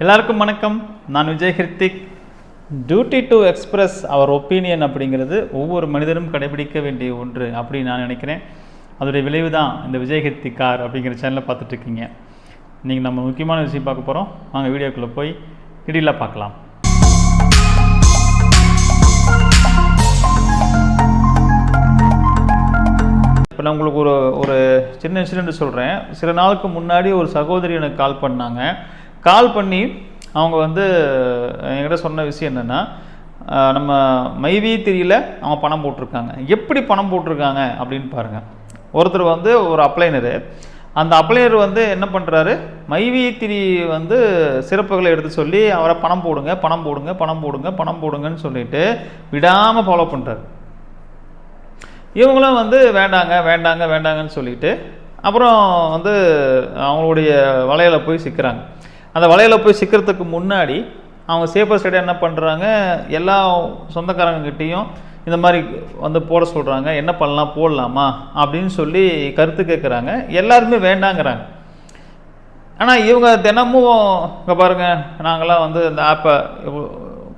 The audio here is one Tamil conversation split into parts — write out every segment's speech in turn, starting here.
எல்லாருக்கும் வணக்கம். நான் Vijay Hrithik. Duty to express our opinion அப்படிங்கிறது ஒவ்வொரு மனிதனும் கடைபிடிக்க வேண்டிய ஒன்று அப்படின்னு நான் நினைக்கிறேன். அதோடைய விளைவு தான் இந்த விஜய் ஹிருத்திக் கார் அப்படிங்கிற சேனலில் பார்த்துட்ருக்கீங்க. நீங்கள் நம்ம முக்கியமான விஷயம் பார்க்க போகிறோம் வாங்க வீடியோக்குள்ளே போய் டீட்டெயிலாக பார்க்கலாம். இப்போ நான் உங்களுக்கு ஒரு ஒரு சின்ன இன்சிடென்ட் சொல்கிறேன் சில நாளுக்கு முன்னாடி ஒரு சகோதரி எனக்கு கால் பண்ணாங்க. கால் பண்ணி அவங்க வந்து என்கிட்ட சொன்ன விஷயம் என்னென்னா நம்ம மைவி திரியில் அவங்க பணம் போட்டிருக்காங்க. எப்படி பணம் போட்டிருக்காங்க அப்படின்னு பாருங்கள் ஒருத்தர் வந்து ஒரு அப்ளைனரு. அந்த அப்ளைனர் வந்து என்ன பண்ணுறாரு மைவி திரி வந்து சிறப்புகளை எடுத்து சொல்லி அவரை பணம் போடுங்க பணம் போடுங்க பணம் போடுங்க பணம் போடுங்கன்னு சொல்லிட்டு விடாமல் ஃபாலோ பண்ணுறாரு இவங்களும் வந்து வேண்டாங்க வேண்டாங்க வேண்டாங்கன்னு சொல்லிட்டு அப்புறம் வந்து அவங்களுடைய வலையில் போய் சிக்கிறாங்க. அந்த வலையில் போய் சிக்கிறதுக்கு முன்னாடி அவங்க சேஃபர் சைடாக என்ன பண்ணுறாங்க எல்லா சொந்தக்காரங்கக்கிட்டேயும் இந்த மாதிரி வந்து போட சொல்கிறாங்க என்ன பண்ணலாம்? போடலாமா? அப்படின்னு சொல்லி கருத்து கேட்குறாங்க எல்லாருமே வேண்டாங்கிறாங்க. ஆனால் இவங்க தினமும் இங்கே பாருங்கள் நாங்களாம் வந்து இந்த ஆப்பை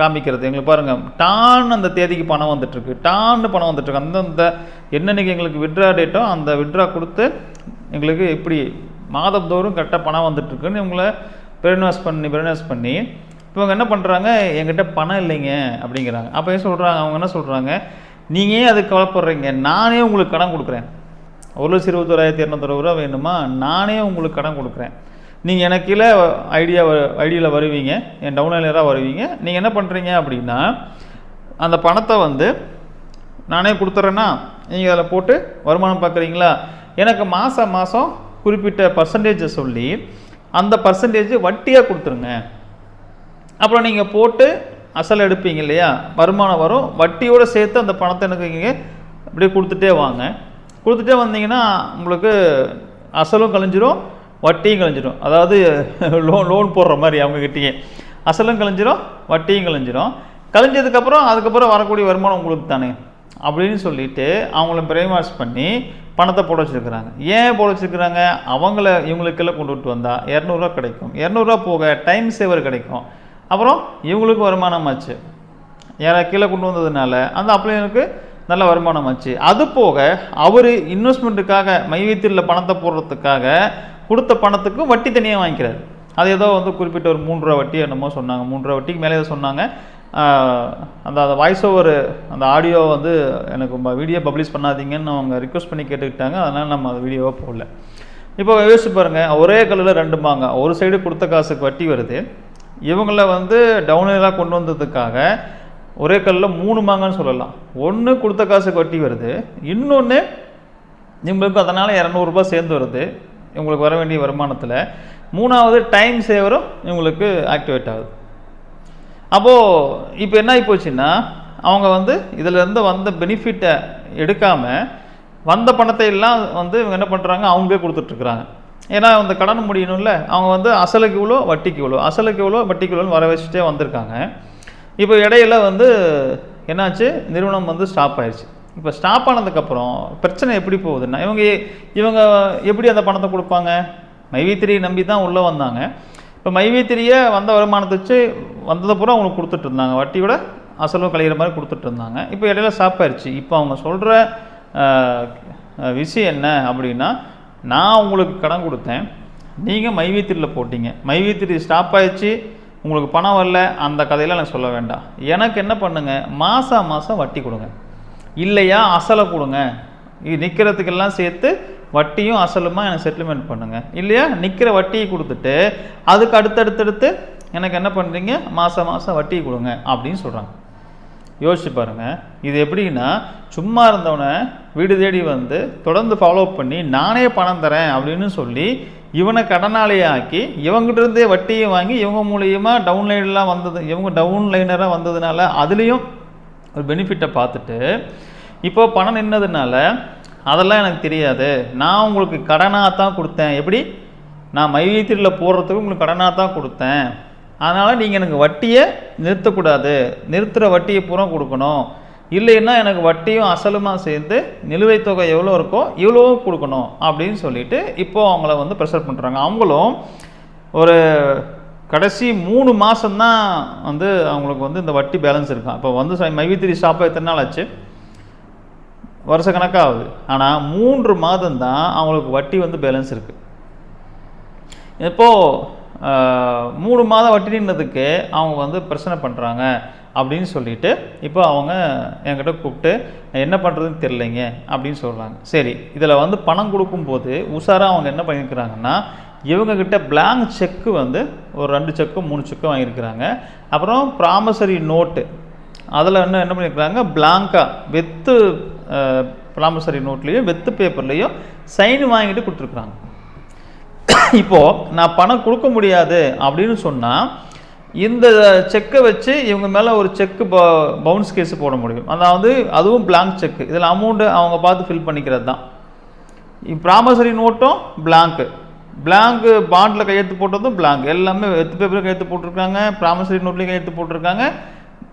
காமிக்கிறது. எங்களுக்கு பாருங்கள் டான் அந்த தேதிக்கு பணம் வந்துட்டுருக்கு. டான்னு பணம் வந்துட்டுருக்கு. அந்தந்த என்னன்னைக்கு எங்களுக்கு விட்ரா டேட்டோ அந்த விட்ரா கொடுத்து எங்களுக்கு இப்படி மாதந்தோறும் கரெக்டாக பணம் வந்துட்டுருக்குன்னு இவங்களை பிரென்வாஸ் பண்ணி பிரென்வாஸ் பண்ணி இவங்க என்ன பண்ணுறாங்க என்கிட்ட பணம் இல்லைங்க அப்படிங்கிறாங்க. அப்போ சொல்கிறாங்க அவங்க என்ன சொல்கிறாங்க நீங்கள் ஏன் அதுக்கு கவலைப்படுறீங்க? நானே உங்களுக்கு கடன் கொடுக்குறேன். ஒரு லட்சம் இருபத்தோராயிரத்தி இரநூத்தொரு ரூபா வேணுமா? நானே உங்களுக்கு கடன் கொடுக்குறேன். நீங்கள் எனக்கு கீழே ஐடியா ஐடியாவில் வருவீங்க. என் டவுன்லைனராக வருவீங்க. நீங்கள் என்ன பண்ணுறீங்க அப்படின்னா அந்த பணத்தை வந்து நானே கொடுத்துட்றேன்னா நீங்கள் அதில் போட்டு வருமானம் பார்க்குறீங்களா? எனக்கு மாதம் மாதம் குறிப்பிட்ட பர்சன்டேஜை சொல்லி அந்த பர்சன்டேஜ் வட்டியாக கொடுத்துருங்க. அப்புறம் நீங்கள் போட்டு அசல் எடுப்பீங்க இல்லையா? வருமானம் வரும். வட்டியோடு சேர்த்து அந்த பணத்தை எனக்கு நீங்கள் அப்படியே கொடுத்துட்டே வாங்க. கொடுத்துட்டே வந்தீங்கன்னா உங்களுக்கு அசலும் கழிஞ்சிரும் வட்டியும் கழிஞ்சிரும். அதாவது லோன் லோன் போடுற மாதிரி அவங்கக்கிட்டேயே அசலும் கழிஞ்சிரும் வட்டியும் கழிஞ்சிரும். கழிஞ்சதுக்கப்புறம் அதுக்கப்புறம் வரக்கூடிய வருமானம் உங்களுக்கு தானே. அப்படின்னு சொல்லிட்டு அவங்கள பிரைமாஸ் பண்ணி பணத்தை போட வச்சுருக்குறாங்க. ஏன் போட வச்சுருக்குறாங்க? அவங்கள இவங்களுக்கெல்லாம் கொண்டுட்டு வந்தால் இரநூறுவா கிடைக்கும். இரநூறுவா போக டைம் சேவர் கிடைக்கும். அப்புறம் இவங்களுக்கு வருமானம் ஆச்சு. யாரை கீழே கொண்டு வந்ததுனால அந்த அப்ளைனுக்கு நல்ல வருமானம் ஆச்சு. அது போக அவர் இன்வெஸ்ட்மெண்ட்டுக்காக மைவீத்தில் பணத்தை போடுறதுக்காக கொடுத்த பணத்துக்கு வட்டி தனியாக வாங்கிக்கிறார். அது ஏதோ வந்து குறிப்பிட்ட ஒரு மூன்றுரூவா வட்டி என்னமோ சொன்னாங்க. மூன்றுரூவா வட்டிக்கு மேலே ஏதோ சொன்னாங்க. அந்த அந்த வாய்ஸ் ஓவர் அந்த ஆடியோ வந்து எனக்கு வீடியோ பப்ளிஷ் பண்ணாதீங்கன்னு அவங்க ரிக்வஸ்ட் பண்ணி கேட்டுக்கிட்டாங்க. அதனால் நம்ம அந்த வீடியோவை போடல. இப்போ யோசிச்சு பாருங்கள் ஒரே கல்லில் ரெண்டு மாங்க. ஒரு சைடு கொடுத்த காசுக்கு வட்டி வருது. இவங்கள வந்து டவுனிலாக கொண்டு வந்ததுக்காக ஒரே கல்லில் மூணு மாங்கன்னு சொல்லலாம். ஒன்று கொடுத்த காசுக்கு வட்டி வருது. இன்னொன்று இவங்களுக்கு அதனால் இரநூறுபா சேர்ந்து வருது. இவங்களுக்கு வர வேண்டிய வருமானத்தில். மூணாவது டைம் சேவரும் இவங்களுக்கு ஆக்டிவேட் ஆகுது. அப்போது இப்போ என்ன ஆகிப்போச்சுன்னா அவங்க வந்து இதிலேருந்து வந்த பெனிஃபிட்டை எடுக்காமல் வந்த பணத்தை எல்லாம் வந்து இவங்க என்ன பண்ணுறாங்க அவங்களே கொடுத்துட்ருக்குறாங்க. ஏன்னா அந்த கடன் முடியணும்ல. அவங்க வந்து அசலுக்கு இவ்வளோ வட்டிக்கு இவ்வளோ அசலுக்கு இவ்வளோ வட்டிக்கு இவ்வளோன்னு வர வச்சுட்டே வந்திருக்காங்க. இப்போ இடையில வந்து என்னாச்சு? நிறுவனம் வந்து ஸ்டாப் ஆயிடுச்சு இப்போ ஸ்டாப் ஆனதுக்கப்புறம் பிரச்சனை எப்படி போகுதுன்னா இவங்க இவங்க எப்படி அந்த பணத்தை கொடுப்பாங்க? மைவித்திரியை நம்பி தான் உள்ளே வந்தாங்க. இப்போ மைவித்திரியை வந்த வருமானத்தை வச்சு வந்ததை பூரா அவங்களுக்கு கொடுத்துட்டு இருந்தாங்க. வட்டியோட அசலும் கழிகிற மாதிரி கொடுத்துட்டு இருந்தாங்க. இப்போ இடையில ஸ்டாப் இப்போ அவங்க சொல்கிற விஷயம் என்ன அப்படின்னா நான் உங்களுக்கு கடன் கொடுத்தேன். நீங்கள் மைவீத்திரியில் போட்டீங்க. மைவீத்திரி ஸ்டாப் ஆயிடுச்சு. உங்களுக்கு பணம் வரல. அந்த கதையெல்லாம் எனக்கு சொல்ல வேண்டாம். எனக்கு என்ன பண்ணுங்கள் மாதம் மாதம் வட்டி கொடுங்க. இல்லையா? அசலை கொடுங்க. இது நிற்கிறதுக்கெல்லாம் சேர்த்து வட்டியும் அசலுமா எனக்கு செட்டில்மெண்ட் பண்ணுங்கள் இல்லையா? நிற்கிற வட்டியை கொடுத்துட்டு அதுக்கு அடுத்தடுத்தடுத்து எனக்கு என்ன பண்ணுறீங்க மாதம் மாதம் வட்டி கொடுங்க அப்படின்னு சொல்கிறாங்க யோசிச்சு பாருங்கள் இது எப்படின்னா சும்மா இருந்தவனை வீடு தேடி வந்து தொடர்ந்து ஃபாலோ பண்ணி நானே பணம் தரேன் அப்படின்னு சொல்லி இவனை கடனாளியாக்கி இவங்ககிட்டருந்தே வட்டியை வாங்கி இவங்க மூலியமாக டவுன்லைன்லாம் வந்தது இவங்க டவுன் லைனராக வந்ததுனால அதுலேயும் ஒரு பெனிஃபிட்டை பார்த்துட்டு இப்போ பணம் நின்னதுனால அதெல்லாம் எனக்கு தெரியாது. நான் உங்களுக்கு கடனாக தான் கொடுத்தேன். எப்படி? நான் மைவீத்திரியில் போடுறதுக்கு உங்களுக்கு கடனாக தான் கொடுத்தேன். அதனால் நீங்கள் எனக்கு வட்டியை நிறுத்தக்கூடாது. நிறுத்துகிற வட்டியை பூரா கொடுக்கணும். இல்லைன்னா எனக்கு வட்டியும் அசலுமாக சேர்ந்து நிலுவைத் தொகை எவ்வளோ இருக்கோ இவ்வளோ கொடுக்கணும் அப்படின்னு சொல்லிட்டு இப்போது அவங்கள வந்து ப்ரெஷர் பண்ணுறாங்க அவங்களும் ஒரு கடைசி மூணு மாதம்தான் வந்து அவங்களுக்கு வந்து இந்த வட்டி பேலன்ஸ் இருக்கும் இப்போ வந்து மைவித்திரி ஷாப்பை எத்தனை நாள் ஆச்சு? வருஷ கணக்காகுது. ஆனால் மூன்று மாதம் தான் அவங்களுக்கு வட்டி வந்து பேலன்ஸ் இருக்குது இப்போது மூணு மாதம் வட்டி நின்றதுக்கு அவங்க வந்து பிரச்சனை பண்ணுறாங்க அப்படின்னு சொல்லிட்டு இப்போ அவங்க என்கிட்ட கூப்பிட்டு என்ன பண்ணுறதுன்னு தெரிலைங்க அப்படின்னு சொல்கிறாங்க சரி இதில் வந்து பணம் கொடுக்கும்போது உஷாராக அவங்க என்ன பண்ணியிருக்கிறாங்கன்னா இவங்கக்கிட்ட பிளாங்க் செக்கு வந்து ஒரு ரெண்டு செக்கு மூணு செக்கு வாங்கியிருக்கிறாங்க. அப்புறம் ப்ராமசரி நோட்டு அதில் என்ன என்ன பண்ணியிருக்கிறாங்க பிளாங்காக வித்து ப்ராமசரி நோட்லேயும் வெத்து பேப்பர்லேயும் சைன் வாங்கிட்டு கொடுத்துருக்குறாங்க. இப்போது நான் பணம் கொடுக்க முடியாது அப்படின்னு சொன்னால் இந்த செக்கை வச்சு இவங்க மேலே ஒரு செக்கு பவுன்ஸ் கேஸ் போட முடியும். அதாவது அதுவும் பிளாங்க் செக்கு இதில் அமௌண்ட்டு அவங்க பார்த்து ஃபில் பண்ணிக்கிறது தான் ப்ராமசரி நோட்டும் பிளாங்க்கு பிளாங்கு பாண்டில் கையெழுத்து போட்டதும் பிளாங்க் எல்லாமே வெத்து பேப்பரில் கையெழுத்து போட்டிருக்காங்க ப்ராமசரி நோட்லேயும் கையெழுத்து போட்டிருக்காங்க.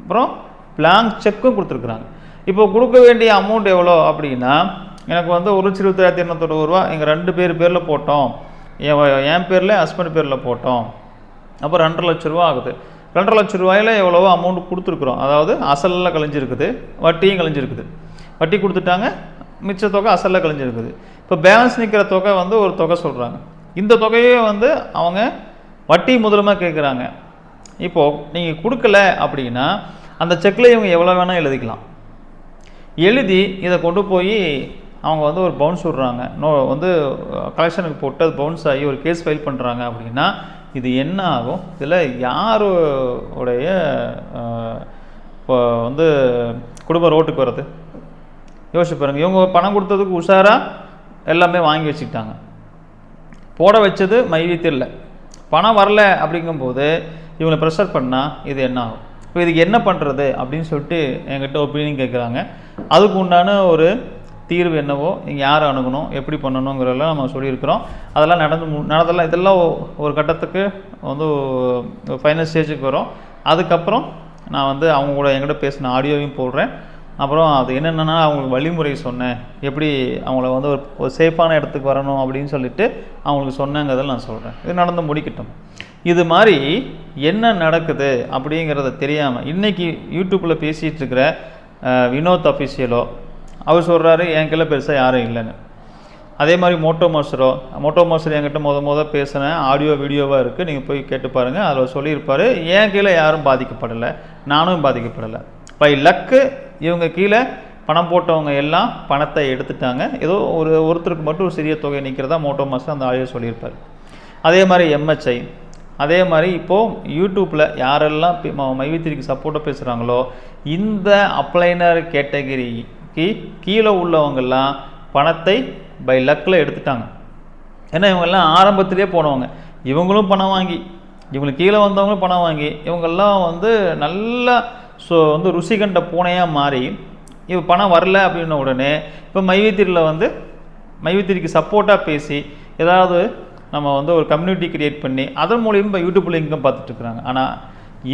அப்புறம் பிளாங்க் செக்கும் கொடுத்துருக்குறாங்க. இப்போ கொடுக்க வேண்டிய அமௌண்ட் எவ்வளோ அப்படின்னா எனக்கு வந்து ஒரு லட்சம் இருபத்தாயிரத்தி இரநூத்தொண்ணூறு ரூபா எங்கள் ரெண்டு பேர் பேரில் போட்டோம். என் என் பேரில் ஹஸ்பண்ட் பேரில் போட்டோம். அப்போ ரெண்டரை லட்ச ரூபா ஆகுது. ரெண்டரை லட்ச ரூபாயில் எவ்வளவோ அமௌண்ட் கொடுத்துருக்குறோம். அதாவது அசலில் கழிஞ்சிருக்குது வட்டியும் கழிஞ்சிருக்குது. வட்டி கொடுத்துட்டாங்க மிச்ச தொகை அசலில் கழிஞ்சிருக்குது. இப்போ பேலன்ஸ் நிற்கிற தொகை வந்து ஒரு தொகை சொல்கிறாங்க இந்த தொகையே வந்து அவங்க வட்டி முதலமாக கேட்குறாங்க இப்போது நீங்கள் கொடுக்கல அப்படின்னா அந்த செக்கில் இவங்க எவ்வளோ வேணால் எழுதிக்கலாம். எழுதி இதை கொண்டு போய் அவங்க வந்து ஒரு பவுன்ஸ் விடுறாங்க. நோ வந்து கலெக்ஷனுக்கு போட்டு அது பவுன்ஸ் ஆகி ஒரு கேஸ் ஃபைல் பண்ணுறாங்க அப்படின்னா இது என்ன ஆகும்? இதில் யாருடைய உடைய இப்போ வந்து குடும்ப ரோட்டுக்கு வர்றது? யோசிச்சு பாருங்கள் இவங்க பணம் கொடுத்ததுக்கு உஷாராக எல்லாமே வாங்கி வச்சுக்கிட்டாங்க. போட வச்சது மைவீத்தில் பணம் வரல அப்படிங்கும்போது இவங்களை ப்ரெஷர் பண்ணால் இது என்ன ஆகும்? இப்போ இதுக்கு என்ன பண்ணுறது அப்படின்னு சொல்லிட்டு என்கிட்ட ஒப்பீனியன் கேட்குறாங்க அதுக்கு உண்டான ஒரு தீர்வு என்னவோ நீங்கள் யாரை அணுகணும் எப்படி பண்ணணுங்கிறதெல்லாம் நம்ம சொல்லியிருக்கிறோம். அதெல்லாம் நடந்து மு நடந்தெல்லாம் இதெல்லாம் ஒரு கட்டத்துக்கு வந்து ஃபைனல் ஸ்டேஜுக்கு வரும். அதுக்கப்புறம் நான் வந்து அவங்க கூட என்கிட்ட பேசின ஆடியோவையும் போடுறேன். அப்புறம் அது என்னென்னா அவங்களுக்கு வழிமுறை சொன்னேன். எப்படி அவங்கள வந்து ஒரு ஒரு சேஃபான இடத்துக்கு வரணும் அப்படின்னு சொல்லிட்டு அவங்களுக்கு சொன்னேங்கிறதில் நான் சொல்கிறேன் இது நடந்து முடிக்கட்டும். இது மாதிரி என்ன நடக்குது அப்படிங்கிறத தெரியாமல் இன்றைக்கி யூடியூப்பில் பேசிகிட்டு இருக்கிற வினோத் அஃபிஷியலோ அவர் சொல்கிறாரு என் கீழே பெருசாக யாரும் இல்லைன்னு. அதே மாதிரி மோட்டோ மாஸ்டரோ மோட்டோ மாஸ்டர் என்கிட்ட முத முத பேசின ஆடியோ வீடியோவாக இருக்குது நீங்கள் போய் கேட்டு பாருங்கள் அதில் சொல்லியிருப்பார் என் கீழே யாரும் பாதிக்கப்படலை. நானும் பாதிக்கப்படலை. பை லக்கு இவங்க கீழே பணம் போட்டவங்க எல்லாம் பணத்தை எடுத்துட்டாங்க. ஏதோ ஒரு ஒருத்தருக்கு மட்டும் ஒரு சிறிய தொகை நிற்கிறதா மோட்டோ மாஸ்டர் அந்த ஆடியோ சொல்லியிருப்பார். அதே மாதிரி எம்ஹெச்ஐ அதே மாதிரி இப்போது யூடியூப்பில் யாரெல்லாம் பி- ம- மைவித்திரிக்கு சப்போர்ட்டாக பேசுகிறாங்களோ இந்த அப்ளைனர் கேட்டகரிக்கு கீழே உள்ளவங்கெல்லாம் பணத்தை பை லக்கில் எடுத்துட்டாங்க. ஏன்னா இவங்கெல்லாம் ஆரம்பத்திலே போனவங்க. இவங்களும் பணம் வாங்கி இவங்களுக்கு கீழே வந்தவங்களும் பணம் வாங்கி இவங்கெல்லாம் வந்து நல்லா ஸோ வந்து ருசி கண்ட பூனையாக மாறி இப்போ பணம் வரல அப்படின்ன உடனே இப்போ மைவித்திரியில் வந்து மைவித்திரிக்கு சப்போர்ட்டாக பேசி ஏதாவது நம்ம வந்து ஒரு கம்யூனிட்டி கிரியேட் பண்ணி அதன் மூலியமாக இப்போ யூடியூப்பில் இன்கம் பார்த்துட்டு இருக்கிறாங்க ஆனால்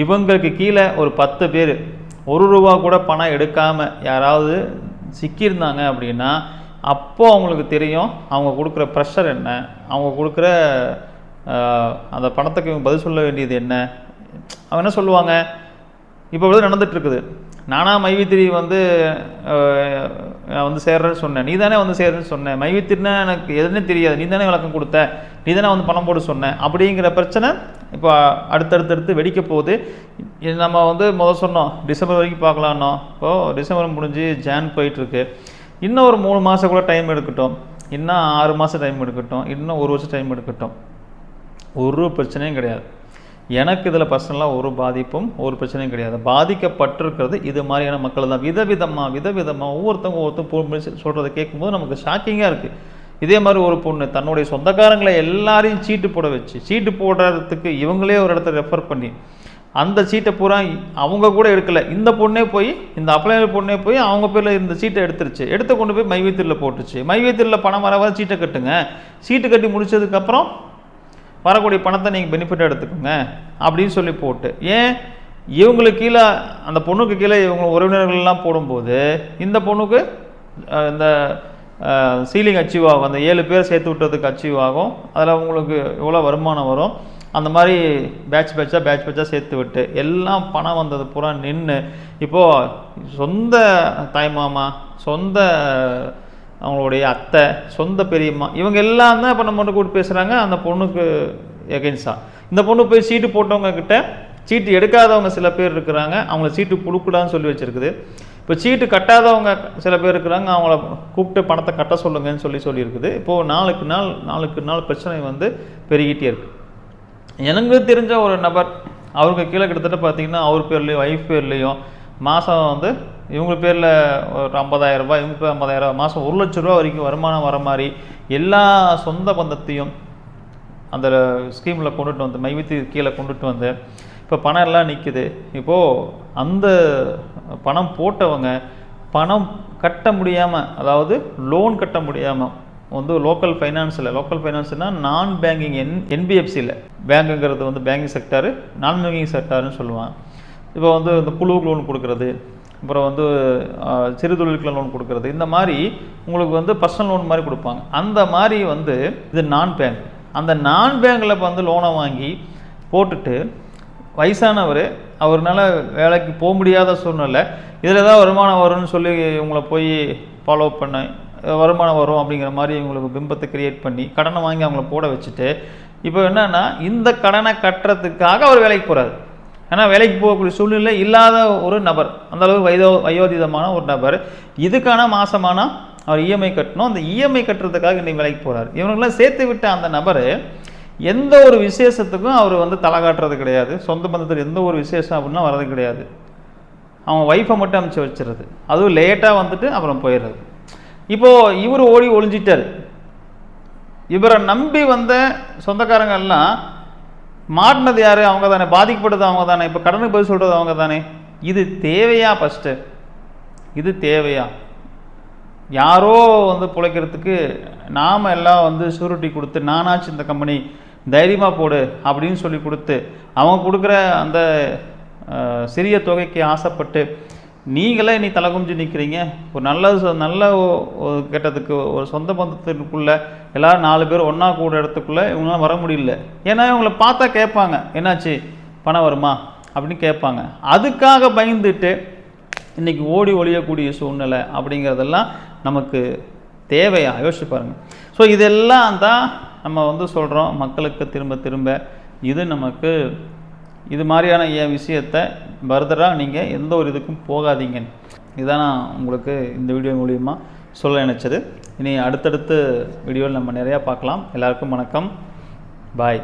இவங்களுக்கு கீழே ஒரு பத்து பேர் ஒரு ரூபா கூட பணம் எடுக்காமல் யாராவது சிக்கியிருந்தாங்க அப்படின்னா அப்போது அவங்களுக்கு தெரியும் அவங்க கொடுக்குற ப்ரெஷர் என்ன அவங்க கொடுக்குற அந்த பணத்துக்கு இவங்க பதில் சொல்ல வேண்டியது என்ன. அவங்க என்ன சொல்லுவாங்க? இப்போ வந்து நடந்துகிட்ருக்குது நானாக மைவித்திரி வந்து நான் வந்து சேர்றேன்னு சொன்னேன். நீ தானே வந்து சேர்றேன்னு சொன்னேன். மைவித்திரினா எனக்கு எதுன்னு தெரியாது. நீ தானே விளக்கம் கொடுத்த. நீ தானே வந்து பணம் போட சொன்னேன் அப்படிங்கிற பிரச்சனை இப்போ அடுத்தடுத்தடுத்து வெடிக்க போகுது. இது நம்ம வந்து முதல் சொன்னோம். டிசம்பர் வரைக்கும் பார்க்கலான்னோ இப்போது டிசம்பர் முடிஞ்சு ஜான் போயிட்டுருக்கு. இன்னும் ஒரு மூணு மாதம் கூட டைம் எடுக்கட்டும். இன்னும் ஆறு மாதம் டைம் எடுக்கட்டும். இன்னும் ஒரு வருஷம் டைம் எடுக்கட்டும். ஒரு பிரச்சனையும் கிடையாது. எனக்கு இதில் பர்சனலாக ஒரு பாதிப்பும் ஒரு பிரச்சனையும் கிடையாது. பாதிக்கப்பட்டிருக்கிறது இது மாதிரியான மக்கள் தான். விதவிதமாக விதவிதமாக ஒவ்வொருத்தவங்க ஒவ்வொருத்தர் சொல்கிறத கேட்கும்போது நமக்கு ஷாக்கிங்காக இருக்குது இதே மாதிரி ஒரு பொண்ணு தன்னுடைய சொந்தக்காரங்களை எல்லாரையும் சீட்டு போட வச்சு சீட்டு போடுறதுக்கு இவங்களே ஒரு இடத்த ரெஃபர் பண்ணி அந்த சீட்டை பூரா அவங்க கூட எடுக்கலை. இந்த பொண்ணே போய் இந்த அப்ளைனர் பொண்ணே போய் அவங்க பேரில் இந்த சீட்டை எடுத்துருச்சு. எடுத்து கொண்டு போய் மைவேத்திரில் போட்டுச்சு. மைவேத்திரில் பணம் வர வர சீட்டை கட்டுங்க. சீட்டு கட்டி முடிச்சதுக்கப்புறம் வரக்கூடிய பணத்தை நீங்கள் பெனிஃபிட் எடுத்துக்கோங்க அப்படின்னு சொல்லி போட்டு ஏன்? இவங்களுக்கு கீழே அந்த பொண்ணுக்கு கீழே இவங்க உறவினர்கள்லாம் போடும்போது இந்த பொண்ணுக்கு இந்த சீலிங் அச்சீவ் ஆகும் அந்த ஏழு பேர் சேர்த்து விட்டதுக்கு அச்சீவ் ஆகும் அதில் உங்களுக்கு எவ்வளோ வருமானம் வரும் அந்த மாதிரி பேட்ச் பேட்சாக பேட்ச் பேட்சாக சேர்த்து விட்டு எல்லாம் பணம் வந்தது பூரா நின்று இப்போது சொந்த தாய்மாமா சொந்த அவங்களுடைய அத்தை சொந்த பெரியம்மா இவங்க எல்லாம் தான் இப்போ நம்ம கூப்பிட்டு பேசுகிறாங்க அந்த பொண்ணுக்கு எகென்ஸ்டாக இந்த பொண்ணு போய் சீட்டு போட்டவங்க கிட்ட சீட்டு எடுக்காதவங்க சில பேர் இருக்கிறாங்க. அவங்கள சீட்டு கொடுக்கூடாதுன்னு சொல்லி வச்சுருக்குது. இப்போ சீட்டு கட்டாதவங்க சில பேர் இருக்கிறாங்க. அவங்கள கூப்பிட்டு பணத்தை கட்ட சொல்லுங்கன்னு சொல்லி சொல்லியிருக்குது. இப்போது நாளுக்கு நாள் நாளுக்கு நாள் பிரச்சனை வந்து பெருகிட்டே இருக்குது எனக்கு தெரிஞ்ச ஒரு நபர் அவருக்கு கீழே கிட்டத்தட்ட பார்த்தீங்கன்னா அவர் பேர்லேயும் ஒய்ஃப் பேர்லேயும் மாதம் வந்து இவங்க பேரில் ஒரு ஐம்பதாயிரம் ரூபாய் இவங்க பேர் ஐம்பதாயிரரூபா மாதம் ஒரு லட்ச ரூபா வரைக்கும் வருமானம் வர மாதிரி எல்லா சொந்த பந்தத்தையும் அந்த ஸ்கீமில் கொண்டுட்டு வந்து மைவித்தி கீழே கொண்டுட்டு வந்து இப்போ பணம் எல்லாம் நிற்குது இப்போது அந்த பணம் போட்டவங்க பணம் கட்ட முடியாமல் அதாவது லோன் கட்ட முடியாமல் வந்து லோக்கல் ஃபைனான்ஸில் லோக்கல் ஃபைனான்ஸ்னால் நான் பேங்கிங் என் என்பிஎஃப்சியில் பேங்குங்கிறது வந்து பேங்கிங் செக்டாரு நான் பேங்கிங் செக்டாருன்னு சொல்லுவான் இப்போ வந்து இந்த குழு லோன் கொடுக்குறது அப்புறம் வந்து சிறு தொழிலுக்கு லோன் கொடுக்கறது. இந்த மாதிரி உங்களுக்கு வந்து பர்சனல் லோன் மாதிரி கொடுப்பாங்க. அந்த மாதிரி வந்து இது நான் பேங்க் அந்த நான் பேங்கில் வந்து லோனை வாங்கி போட்டுட்டு வயசானவர் அவர்னால வேலைக்கு போக முடியாத சூழ்நிலை இதில் ஏதாவது வருமானம் வரும்னு சொல்லி இவங்களை போய் ஃபாலோ பண்ண வருமானம் வரும் அப்படிங்கிற மாதிரி இவங்களுக்கு பிம்பத்தை கிரியேட் பண்ணி கடனை வாங்கி அவங்கள போட வச்சுட்டு இப்போ என்னென்னா இந்த கடனை கட்டுறதுக்காக அவர் வேலைக்கு போகிறாரு ஏன்னா வேலைக்கு போகக்கூடிய சூழ்நிலை இல்லாத ஒரு நபர் அந்த வயதோ வயோதிதமான ஒரு நபர் இதுக்கான மாசமானா அவர் இஎம்ஐ கட்டணும். அந்த இஎம்ஐ கட்டுறதுக்காக இன்றைக்கி வேலைக்கு போகிறார் இவங்களாம் சேர்த்து விட்ட அந்த நபர் எந்த ஒரு விசேஷத்துக்கும் அவர் வந்து தலை காட்டுறது கிடையாது. சொந்த பந்தத்தில் எந்த ஒரு விசேஷம் அப்படின்னா வர்றது கிடையாது. அவன் ஒய்ஃபை மட்டும் அனுப்பிச்சு வச்சிடுறது அதுவும் லேட்டாக வந்துட்டு அப்புறம் போயிடுறது. இப்போது இவர் ஓடி ஒளிஞ்சிட்டார். இவரை நம்பி வந்த சொந்தக்காரங்க எல்லாம் மாட்டினது யார்? அவங்க தானே பாதிக்கப்பட்டது அவங்க தானே இப்போ கடனுக்கு பதில் சொல்கிறது அவங்க தானே இது தேவையா ஃபஸ்ட்டு இது தேவையா? யாரோ வந்து பிழைக்கிறதுக்கு நாம் எல்லாம் வந்து ஷூரிட்டி கொடுத்து நானாச்சு இந்த கம்பெனி தைரியமாக போடு அப்படின்னு சொல்லி கொடுத்து அவங்க கொடுக்குற அந்த சிறிய தொகைக்கு ஆசைப்பட்டு நீங்களே நீ தலை குமிஞ்சு நிற்கிறீங்க ஒரு நல்ல நல்ல கெட்டதுக்கு ஒரு சொந்த பந்தத்திற்குள்ளே எல்லோரும் நாலு பேர் ஒன்றா கூட இடத்துக்குள்ளே இவங்களாம் வர முடியல. ஏன்னா இவங்கள பார்த்தா கேட்பாங்க என்னாச்சு? பணம் வருமா? அப்படின்னு கேட்பாங்க. அதுக்காக பயந்துட்டு இன்னைக்கு ஓடி ஒழியக்கூடிய சூழ்நிலை அப்படிங்கிறதெல்லாம் நமக்கு தேவையா? யோசிச்சு பாருங்கள் ஸோ இதெல்லாம் தான் நம்ம வந்து சொல்கிறோம் மக்களுக்கு திரும்ப திரும்ப இது நமக்கு இது மாதிரியான என் விஷயத்தை ஃபர்தராக நீங்கள் எந்த ஒரு இதுக்கும் போகாதீங்க இதுதான் நான் உங்களுக்கு இந்த வீடியோ மூலியமாக சொல்ல நினச்சது. இனி அடுத்தடுத்து வீடியோவில் நம்ம நிறையா பார்க்கலாம். எல்லாருக்கும் வணக்கம். பாய்.